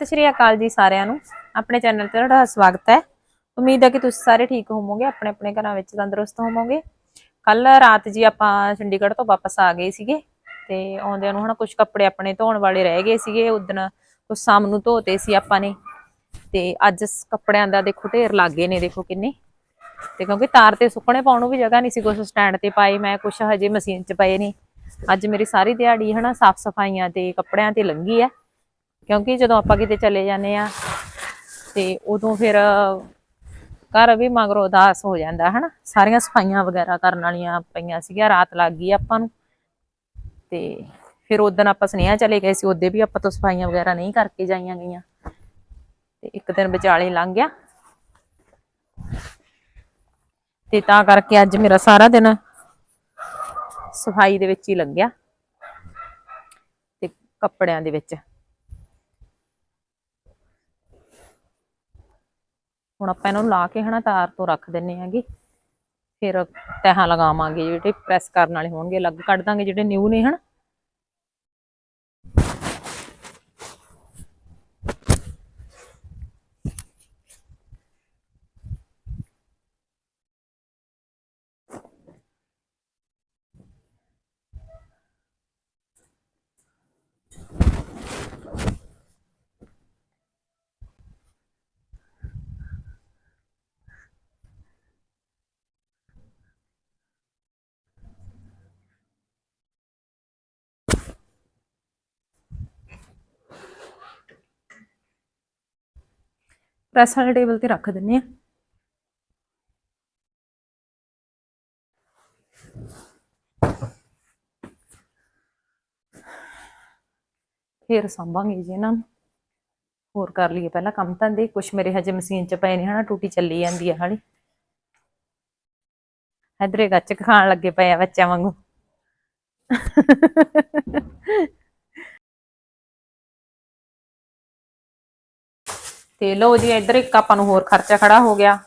ਸਤਿ ਸ਼੍ਰੀ ਅਕਾਲ ਜੀ ਸਾਰਿਆਂ ਨੂੰ। ਆਪਣੇ ਚੈਨਲ ਤੇ ਤੁਹਾਡਾ ਸਵਾਗਤ ਹੈ। ਉਮੀਦ ਹੈ ਕਿ ਤੁਸੀਂ ਸਾਰੇ ਠੀਕ ਹੋਵੋਗੇ ਆਪਣੇ ਆਪਣੇ ਘਰਾਂ ਵਿੱਚ ਤੰਦਰੁਸਤ ਹੋਵੋਗੇ। ਕੱਲ ਰਾਤ ਜੀ ਆਪਾਂ ਚੰਡੀਗੜ੍ਹ ਤੋਂ ਵਾਪਸ ਆ ਗਏ ਸੀਗੇ ਤੇ ਆਉਂਦਿਆਂ ਨੂੰ ਹਨਾ ਕੁਝ ਕੱਪੜੇ ਆਪਣੇ ਧੋਣ ਵਾਲੇ ਰਹਿ ਗਏ ਸੀਗੇ ਉਦੋਂ ਕੁਝ ਸ਼ਾਮ ਨੂੰ ਧੋਤੇ ਸੀ ਆਪਾਂ ਨੇ। ਤੇ ਅੱਜ ਕੱਪੜਿਆਂ ਦਾ ਦੇਖੋ ਢੇਰ ਲੱਗੇ ਨੇ, ਦੇਖੋ ਕਿੰਨੇ। ਤੇ ਕਿਉਂਕਿ ਤਾਰ ਤੇ ਸੁੱਕਣੇ ਪਾਉਣ ਨੂੰ ਵੀ ਜਗ੍ਹਾ ਨਹੀਂ ਸੀ ਕੁਝ ਸਟੈਂਡ ਤੇ ਪਾਏ, ਮੈਂ ਕੁਝ ਹਜੇ ਮਸ਼ੀਨ 'ਚ ਪਏ ਨੇ। ਅੱਜ ਮੇਰੀ ਸਾਰੀ ਦਿਹਾੜੀ ਹਨਾ ਸਾਫ਼ ਸਫਾਈਆਂ ਤੇ ਕੱਪੜਿਆਂ ਤੇ ਲੰਗੀ ਹੈ। ਕਿਉਂਕਿ ਜਦੋਂ ਆਪਾਂ ਕਿਤੇ ਚਲੇ ਜਾਂਦੇ ਆ ਤੇ ਉਦੋਂ ਫਿਰ ਘਰ ਵੀ ਮਗਰੋਂ ਉਦਾਸ ਹੋ ਜਾਂਦਾ, ਹਨਾ? ਸਾਰੀਆਂ ਸਫਾਈਆਂ ਵਗੈਰਾ ਕਰਨ ਵਾਲੀਆਂ ਪਈਆਂ ਸੀਗੀਆਂ, ਰਾਤ ਲੱਗ ਗਈ ਆਪਾਂ ਨੂੰ। ਤੇ ਫਿਰ ਉਦੋਂ ਆਪਾਂ ਸੁਨੇਹਾ ਚਲੇ ਗਏ ਸੀ, ਉਹਦੇ ਵੀ ਆਪਾਂ ਤੋਂ ਸਫਾਈਆਂ ਵਗੈਰਾ ਨਹੀਂ ਕਰਕੇ ਜਾਈਆਂ ਗਈਆਂ। ਤੇ ਇੱਕ ਦਿਨ ਵਿਚਾਲੇ ਲੰਘ ਗਿਆ। ਤੇ ਤਾਂ ਕਰਕੇ ਅੱਜ ਮੇਰਾ ਸਾਰਾ ਦਿਨ ਸਫ਼ਾਈ ਦੇ ਵਿੱਚ ਹੀ ਲੱਗਿਆ। ਤੇ ਕੱਪੜਿਆਂ ਦੇ ਵਿੱਚ। ਹੁਣ ਆਪਾਂ ਇਹਨੂੰ ਲਾ ਕੇ ਹਨਾ ਤਾਰ ਤੋਂ ਰੱਖ ਦਿੰਨੇ ਆਂਗੇ ਫਿਰ ਤਹਾਂ ਲਗਾਵਾਂਗੇ ਜਿਹੜੇ ਪ੍ਰੈਸ ਕਰਨ ਵਾਲੇ ਹੋਣਗੇ, ਅਲੱਗ ਕੱਢ ਦਾਂਗੇ ਜਿਹੜੇ ਨਿਊ ਨੇ ਹਨਾ। ਪ੍ਰੈਸ ਵਾਲੇ ਟੇਬਲ ਤੇ ਰੱਖ ਦਿੰਨੇ ਆ। ਫੇਰ ਸੰਭਾਂਗੇ ਜੀ ਇਹਨਾਂ ਨੂੰ। ਹੋਰ ਕਰ ਲਈਏ ਪਹਿਲਾਂ ਕੰਮ ਤਾਂ ਦੇ, ਕੁਛ ਮੇਰੇ ਹਜੇ ਮਸ਼ੀਨ 'ਚ ਪਏ ਨੇ ਹਨਾ, ਟੂਟੀ ਚੱਲੀ ਜਾਂਦੀ ਆ ਹਾਲੀ। ਇਧਰੇ ਗੱਚਕ ਖਾਣ ਲੱਗੇ ਪਏ ਆ ਬੱਚਿਆਂ ਵਾਂਗੂ। ਤੇ ਲਓ ਜੀ, ਇੱਧਰ ਇੱਕ ਆਪਾਂ ਨੂੰ ਹੋਰ ਖਰਚਾ ਖੜਾ ਹੋ ਗਿਆ।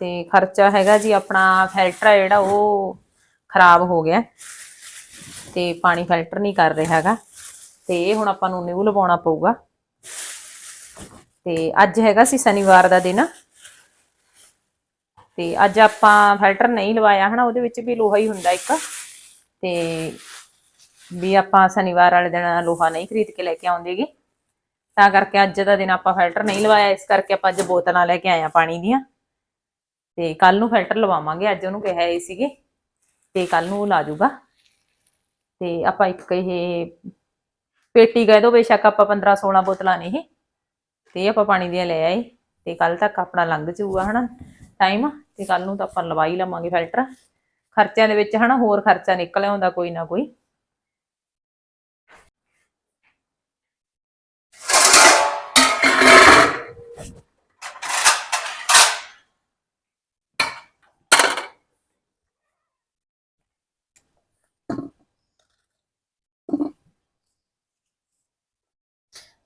ਤੇ ਖਰਚਾ ਹੈਗਾ ਜੀ, ਆਪਣਾ ਫਿਲਟਰ ਆ ਜਿਹੜਾ, ਉਹ ਖਰਾਬ ਹੋ ਗਿਆ। ਤੇ ਪਾਣੀ ਫਿਲਟਰ ਨਹੀਂ ਕਰ ਰਿਹਾ ਹੈਗਾ। ਤੇ ਇਹ ਹੁਣ ਆਪਾਂ ਨੂੰ ਨਿਊ ਲਵਾਉਣਾ ਪਊਗਾ। ਤੇ ਅੱਜ ਹੈਗਾ ਸੀ ਸ਼ਨੀਵਾਰ ਦਾ ਦਿਨ। ਤੇ ਅੱਜ ਆਪਾਂ ਫਿਲਟਰ ਨਹੀਂ ਲਵਾਇਆ ਹਨਾ, ਉਹਦੇ ਵਿੱਚ ਵੀ ਲੋਹਾ ਹੀ ਹੁੰਦਾ ਇੱਕ। ਤੇ ਵੀ ਆਪਾਂ ਸ਼ਨੀਵਾਰ ਵਾਲੇ ਦਿਨ ਲੋਹਾ ਨਹੀਂ ਖਰੀਦ ਕੇ ਲੈ ਕੇ ਆਉਂਦੇਗੇ ਤਾਂ ਕਰਕੇ ਅੱਜ ਦਾ ਦਿਨ ਆਪਾਂ ਫਿਲਟਰ ਨਹੀਂ ਲਵਾਇਆ, ਇਸ ਕਰਕੇ ਆਪਾਂ ਅੱਜ ਬੋਤਲਾਂ ਲੈ ਕੇ ਆਏ ਆ ਪਾਣੀ ਦੀਆਂ। ਤੇ ਕੱਲ ਨੂੰ ਫਿਲਟਰ ਲਵਾਵਾਂਗੇ, ਅੱਜ ਉਹਨੂੰ ਕਿਹਾ ਇਹ ਸੀਗੇ, ਤੇ ਕੱਲ ਨੂੰ ਉਹ ਲਾ ਜੂਗਾ। ਤੇ ਆਪਾਂ ਇੱਕ ਇਹ ਪੇਟੀ ਕਹਿ ਦੋ, ਬੇਸ਼ੱਕ ਆਪਾਂ 15 16 ਬੋਤਲਾਂ ਨੇ ਇਹ, ਤੇ ਆਪਾਂ ਪਾਣੀ ਦੀਆਂ ਲੈ ਆਏ। ਤੇ ਕੱਲ ਤੱਕ ਆਪਣਾ ਲੰਘ ਜਾਊਗਾ, ਹਨਾ ਟਾਈਮ ਤੇ ਕੱਲ ਨੂੰ ਤਾਂ ਆਪਾਂ ਲਵਾ ਹੀ ਲਵਾਂਗੇ ਫਿਲਟਰ ਖਰਚਿਆਂ ਦੇ ਵਿੱਚ, ਹਨਾ, ਹੋਰ ਖਰਚਾ ਨਿਕਲ ਆਉਂਦਾ ਕੋਈ ਨਾ ਕੋਈ।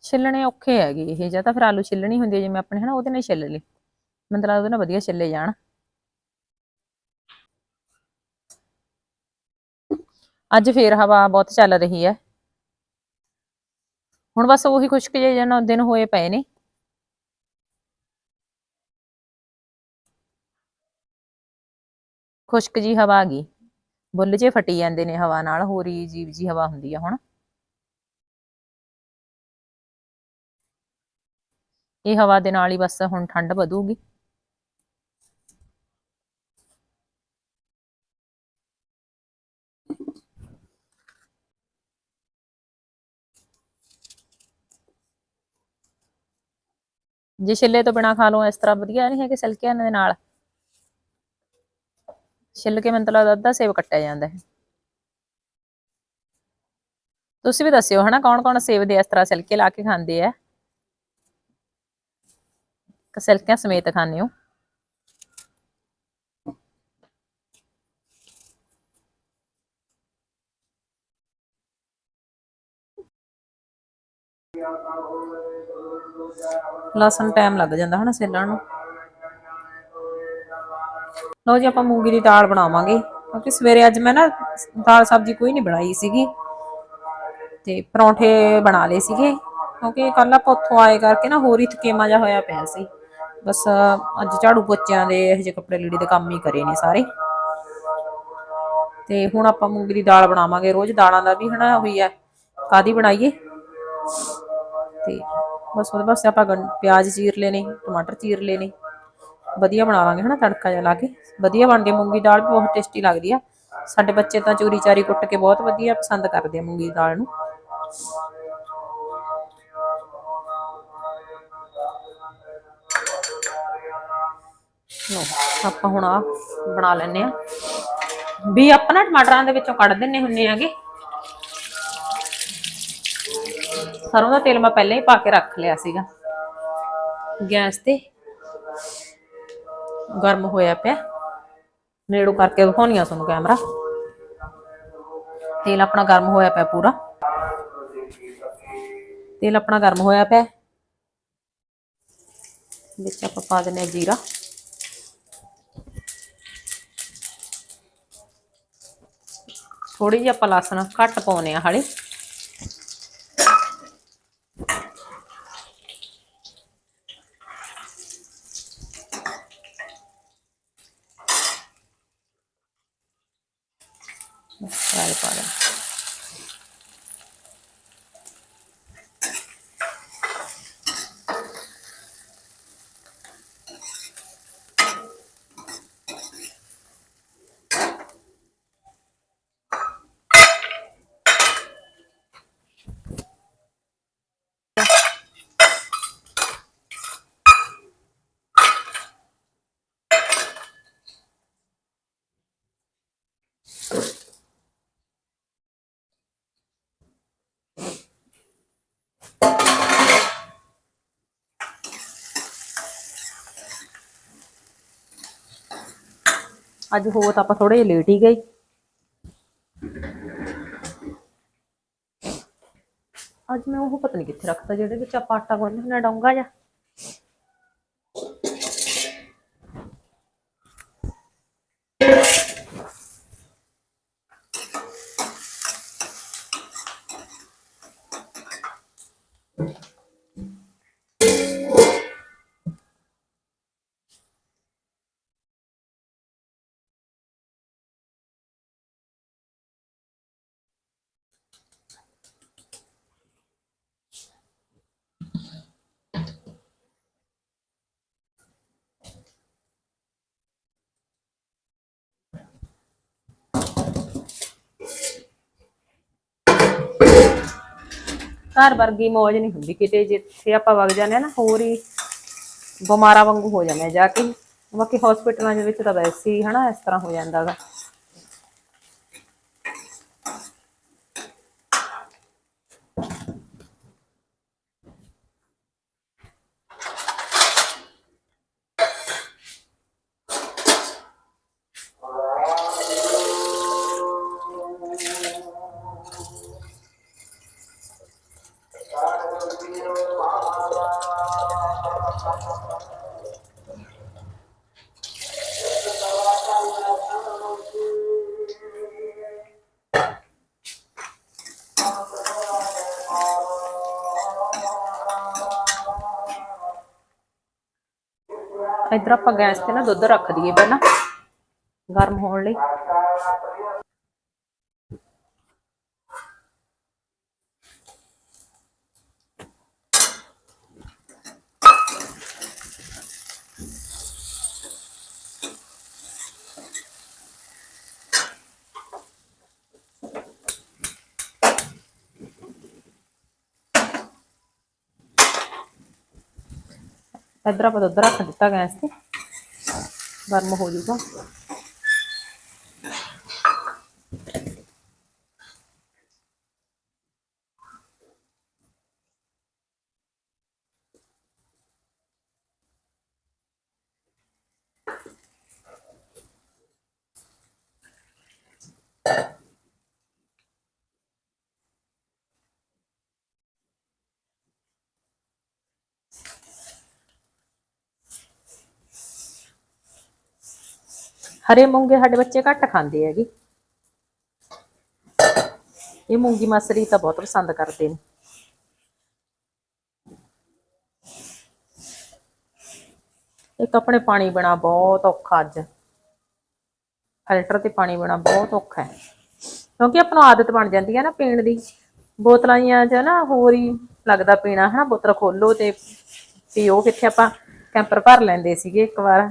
ਛਿੱਲਣੇ ਔਖੇ ਹੈਗੇ ਇਹ, ਜਾਂ ਤਾਂ ਫਿਰ ਆਲੂ ਛਿੱਲਣੀ ਹੁੰਦੀ ਹੈ, ਜਿਵੇਂ ਆਪਣੇ ਹਨਾ, ਉਹਦੇ ਨਾਲ ਛਿੱਲ ਲਈ ਮਤਲਬ ਉਹਦੇ ਨਾਲ ਵਧੀਆ ਛਿੱਲੇ ਜਾਣ। ਅੱਜ ਫੇਰ ਹਵਾ ਬਹੁਤ ਚੱਲ ਰਹੀ ਹੈ। ਹੁਣ ਬਸ ਉਹੀ ਖੁਸ਼ਕ ਜਿਹੇ ਜਨ ਦਿਨ ਹੋਏ ਪਏ ਨੇ। ਖੁਸ਼ਕ ਜੀ ਹਵਾ ਆ ਗਈ। ਬੁੱਲ ਜੇ ਫਟੀ ਜਾਂਦੇ ਨੇ ਹਵਾ ਨਾਲ, ਹੋਰ ਹੀ ਅਜੀਬ ਜੀ ਹਵਾ ਹੁੰਦੀ ਆ ਹੁਣ। ਇਹ ਹਵਾ ਦੇ ਨਾਲ ਹੀ ਬਸ ਹੁਣ ਠੰਡ ਵਧੂਗੀ। ਜੇ ਛਿੱਲੇ ਤੋਂ ਬਿਨਾ ਖਾ ਲਓ, ਇਸ ਤਰ੍ਹਾਂ ਵਧੀਆ ਨਹੀਂ ਹੈ ਕਿ ਸਿਲਕਿਆਂ ਦੇ ਨਾਲ। ਛਿੱਲ ਕੇ ਮੈਨੂੰ ਲੱਗਦਾ ਅੱਧਾ ਸੇਬ ਕੱਟਿਆ ਜਾਂਦਾ ਹੈ। ਤੁਸੀਂ ਵੀ ਦੱਸਿਓ ਹਨਾ ਕੌਣ ਕੌਣ ਸੇਬ ਦੇ ਇਸ ਤਰ੍ਹਾਂ ਸਿਲਕੇ ਲਾ ਕੇ ਖਾਂਦੇ ਆ। ਸਿਲਕਿਆਂ ਸਮੇਤ ਖਾਂਦੇ ਹੋ? ਲਸਣ ਟਾਈਮ ਲੱਗ ਜਾਂਦਾ ਹਨਾ ਸੇਲਣ ਨੂੰ। ਲਓ ਜੀ, ਆਪਾਂ ਮੂੰਗੀ ਦੀ ਦਾਲ ਬਣਾਵਾਂਗੇ। ਕਿਉਂਕਿ ਸਵੇਰੇ ਅੱਜ ਮੈਂ ਨਾ ਦਾਲ ਸਬਜ਼ੀ ਕੋਈ ਨਹੀਂ ਬਣਾਈ ਸੀਗੀ। ਤੇ ਪਰੌਂਠੇ ਬਣਾ ਲਏ ਸੀਗੇ। ਕਿਉਂਕਿ ਕੱਲ ਆਪਾਂ ਉੱਥੋਂ ਆਏ ਕਰਕੇ ਨਾ ਹੋਰ ਹੀ ਥਕੇਮਾ ਜਿਹਾ ਹੋਇਆ ਪਿਆ ਸੀ। ਬਸ ਅੱਜ ਝਾੜੂ ਪੋਚਿਆਂ ਦੇ ਇਹੋ ਜਿਹੇ ਕੱਪੜੇ ਲੀੜੇ ਦੇ ਕੰਮ ਹੀ ਕਰੇ ਨੇ ਸਾਰੇ। ਤੇ ਹੁਣ ਆਪਾਂ ਮੂੰਗੀ ਦੀ ਦਾਲ ਬਣਾਵਾਂਗੇ, ਰੋਜ਼ ਦਾਲਾਂ ਦਾ ਵੀ ਹਨਾ ਹੋਈ ਹੈ ਕਾਦੀ ਬਣਾਈਏ? ਤੇ ਬਸ ਉਹਦੇ ਵਾਸਤੇ ਆਪਾਂ ਪਿਆਜ਼ ਚੀਰ ਲੈਣੇ, ਟਮਾਟਰ ਚੀਰ ਲੈਣੇ, ਵਧੀਆ ਬਣਾਵਾਂਗੇ ਹਨਾ ਤੜਕਾ ਜਿਹਾ ਲਾ ਕੇ। ਵਧੀਆ ਬਣਦੀ ਮੂੰਗੀ ਦਾਲ ਵੀ ਬਹੁਤ ਟੇਸਟੀ ਲੱਗਦੀ ਆ। ਸਾਡੇ ਬੱਚੇ ਤਾਂ ਚੂਰੀ ਚਾਰੀ ਕੁੱਟ ਕੇ ਬਹੁਤ ਵਧੀਆ ਪਸੰਦ ਕਰਦੇ ਆ ਮੂੰਗੀ ਦੀ ਦਾਲ ਨੂੰ। ਲਓ, ਆਪਾਂ ਹੁਣ ਆ ਬਣਾ ਲੈਨੇ ਆ ਵੀ ਆਪਾਂ ਨਾ ਟਮਾਟਰਾਂ ਦੇ ਵਿੱਚੋਂ ਕੱਢ ਦਿੰਨੇ ਹੁੰਨੇ ਆਗੇ ਸਰੋਂ ਦਾ ਤੇਲ ਮੈਂ ਪਹਿਲਾਂ ਹੀ ਪਾ ਕੇ ਰੱਖ ਲਿਆ ਸੀਗਾ। ਗੈਸ ਤੇ ਗਰਮ ਹੋਇਆ ਪਿਆ। ਨੇੜੋਂ ਕਰਕੇ ਦਿਖਾਉਣੀ ਆ ਤੁਹਾਨੂੰ ਕੈਮਰਾ। ਤੇਲ ਆਪਣਾ ਗਰਮ ਹੋਇਆ ਪਿਆ ਪੂਰਾ। ਤੇਲ ਆਪਣਾ ਗਰਮ ਹੋਇਆ ਪਿਆ। ਵਿੱਚ ਆਪਾਂ ਪਾ ਦਿੰਨੇ ਆ ਜੀਰਾ। ਥੋੜੀ ਜਿਹੀ ਆਪਾਂ ਲਸਣ ਘੱਟ ਪਾਉਨੇ ਆ ਹਾਲੇ ਸਾਰੇ ਪਾ ਦੇ ਅੱਜ ਹੋਰ ਤਾਂ ਆਪਾਂ ਥੋੜੇ ਲੇਟ ਹੀ ਗਏ। ਅੱਜ ਮੈਂ ਉਹ ਪਤਾ ਨਹੀਂ ਕਿੱਥੇ ਰੱਖਤਾ ਜਿਹੜੇ ਵਿੱਚ ਆਪਾਂ ਆਟਾ ਗੁੰਨ੍ਹਦੇ ਹੁੰਦੇ ਡੋਂਗਾ ਜਾਂ ਘਰ ਵਰਗੀ ਮੌਜ ਨਹੀਂ ਹੁੰਦੀ ਕਿਤੇ, ਜਿੱਥੇ ਆਪਾਂ ਵਗ ਜਾਂਦੇ ਆ ਨਾ, ਹੋਰ ਹੀ ਬਿਮਾਰਾਂ ਵਾਂਗੂ ਹੋ ਜਾਂਦੇ ਆ ਜਾ ਕੇ। ਬਾਕੀ ਹਸਪੀਟਲਾਂ ਦੇ ਵਿੱਚ ਤਾਂ ਵੈਸੇ ਹੀ ਹਨਾ ਇਸ ਤਰ੍ਹਾਂ ਹੋ ਜਾਂਦਾਗਾ ਇੱਧਰ ਆਪਾਂ ਗੈਸ ਤੇ ਨਾ ਦੁੱਧ ਰੱਖ ਦਈਏ ਪਹਿਲਾਂ। ਗਰਮ ਹੋਣ ਲਈ। ਇੱਧਰ ਆਪਾਂ ਦੁੱਧ ਰੱਖ ਦਿੱਤਾ ਗੈਸ ਤੇ ਗਰਮ ਹੋ ਜਾਊਗਾ ਹਰੇ ਮੂੰਗੇ ਸਾਡੇ ਬੱਚੇ ਘੱਟ ਖਾਂਦੇ ਹੈਗੇ। ਇਹ ਮੂੰਗੀ ਮਸਰੀ ਤਾਂ ਬਹੁਤ ਪਸੰਦ ਕਰਦੇ ਨੇ। ਇੱਕ ਆਪਣੇ ਪਾਣੀ ਬਿਨਾ ਬਹੁਤ ਔਖਾ ਅੱਜ। ਫਿਲਟਰ ਤੇ ਪਾਣੀ ਬਿਨਾ ਬਹੁਤ ਔਖਾ ਹੈ। ਕਿਉਂਕਿ ਆਪਣਾ ਆਦਤ ਬਣ ਜਾਂਦੀ ਹੈ ਨਾ ਪੀਣ ਦੀ। ਬੋਤਲਾਂ ਜਾਂ ਜਾਂ ਨਾ ਹੋਰ ਹੀ ਲੱਗਦਾ ਪੀਣਾ ਹਨਾ, ਬੋਤਲ ਖੋਲੋ ਤੇ ਪੀਓ ਕਿੱਥੇ ਆਪਾਂ। ਕੈਂਪਰ ਭਰ ਲੈਂਦੇ ਸੀਗੇ ਇੱਕ ਵਾਰ।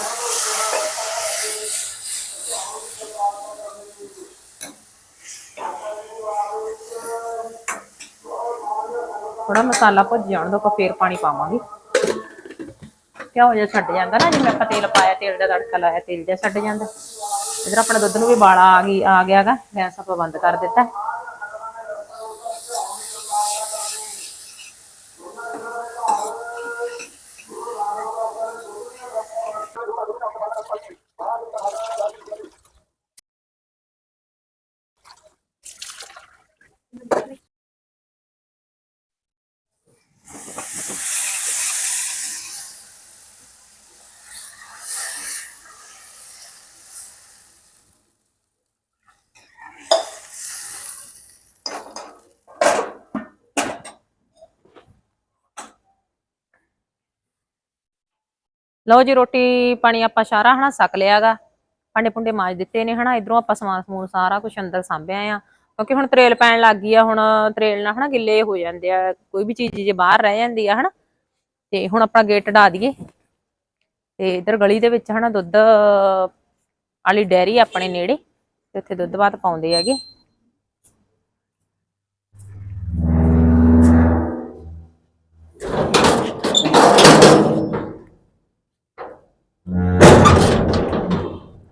ਥੋੜਾ ਮਸਾਲਾ ਭੁੱਜ ਜਾਣ ਦੋ, ਆਪਾਂ ਫੇਰ ਪਾਣੀ ਪਾਵਾਂਗੇ। ਘਿਓ ਜਿਹਾ ਛੱਡ ਜਾਂਦਾ ਨਾ, ਜਿਵੇਂ ਆਪਾਂ ਤੇਲ ਪਾਇਆ, ਤੇਲ ਦਾ ਤੜਕਾ ਲਾਇਆ, ਤੇਲ ਜਿਹਾ ਛੱਡ ਜਾਂਦਾ। ਇਧਰ ਆਪਣਾ ਦੁੱਧ ਨੂੰ ਵੀ ਬਾਲਾ ਆ ਗਈ, ਆ ਗਿਆਗਾ ਗੈਸ ਆਪਾਂ ਬੰਦ ਕਰ ਦਿੱਤਾ। ਲਓ ਜੀ ਰੋਟੀ ਪਾਣੀ ਆਪਾਂ ਸਾਰਾ ਹਨਾ ਸਕ ਲਿਆਗਾ। ਭਾਂਡੇ ਭੁੰਡੇ ਮਾਜ ਦਿੱਤੇ ਨੇ ਹਨਾ, ਇਧਰੋਂ ਆਪਾਂ ਸਮਾਨ ਸਮੂਨ ਸਾਰਾ ਕੁਝ ਅੰਦਰ ਸਾਂਭਿਆ ਆ। ਕਿਉਂਕਿ ਹੁਣ ਤਰੇਲ ਪੈਣ ਲੱਗ ਗਈ ਆ, ਹੁਣ ਤਰੇਲ ਨਾਲ ਹਨਾ ਗਿੱਲੇ ਹੋ ਜਾਂਦੇ ਆ, ਕੋਈ ਵੀ ਚੀਜ਼ ਜੇ ਬਾਹਰ ਰਹਿ ਜਾਂਦੀ ਆ ਹਨਾ। ਤੇ ਹੁਣ ਆਪਣਾ ਗੇਟ ਢਾ ਦਈਏ। ਤੇ ਇਧਰ ਗਲੀ ਦੇ ਵਿੱਚ ਹਨਾ ਦੁੱਧ ਵਾਲੀ ਡੈਰੀ ਆਪਣੇ ਨੇੜੇ, ਤੇ ਉੱਥੇ ਦੁੱਧ ਬਾਤ ਪਾਉਂਦੇ ਹੈਗੇ।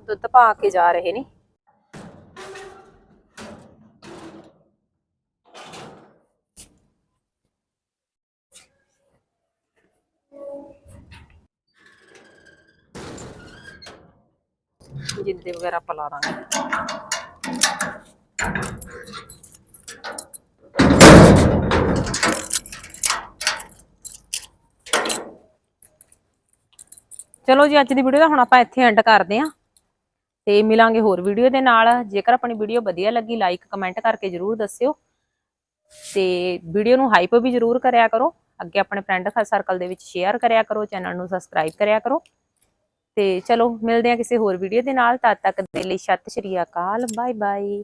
ਦੁੱਧ ਪਾ ਕੇ ਜਾ ਰਹੇ ਨੇ। ਜਿੰਦੇ ਵਗੈਰਾ ਆਪਾਂ ਲਾ ਦਾਂਗੇ। ਚਲੋ ਜੀ, ਅੱਜ ਦੀ ਵੀਡੀਓ ਦਾ ਹੁਣ ਆਪਾਂ ਇੱਥੇ ਐਂਡ ਕਰਦੇ ਆਂ ਤੇ ਮਿਲਾਂਗੇ ਹੋਰ ਵੀਡੀਓ ਦੇ ਨਾਲ। ਜੇਕਰ ਆਪਣੀ ਵੀਡੀਓ ਵਧੀਆ ਲੱਗੀ ਲਾਈਕ ਕਮੈਂਟ ਕਰਕੇ ਜਰੂਰ ਦੱਸਿਓ। ਤੇ ਵੀਡੀਓ ਨੂੰ ਹਾਈਪ ਵੀ ਜਰੂਰ ਕਰਿਆ ਕਰੋ। ਅੱਗੇ ਆਪਣੇ ਫਰੈਂਡ ਸਰਕਲ ਦੇ ਵਿੱਚ ਸ਼ੇਅਰ ਕਰਿਆ ਕਰੋ ਚੈਨਲ ਨੂੰ ਸਬਸਕ੍ਰਾਈਬ ਕਰਿਆ ਕਰੋ। ਤੇ ਚਲੋ, ਮਿਲਦੇ ਹਾਂ ਕਿਸੇ ਹੋਰ ਵੀਡੀਓ ਦੇ ਨਾਲ। ਤਦ ਤੱਕ ਦੇ ਲਈ ਸਤਿ ਸ਼੍ਰੀ ਅਕਾਲ ਬਾਏ ਬਾਏ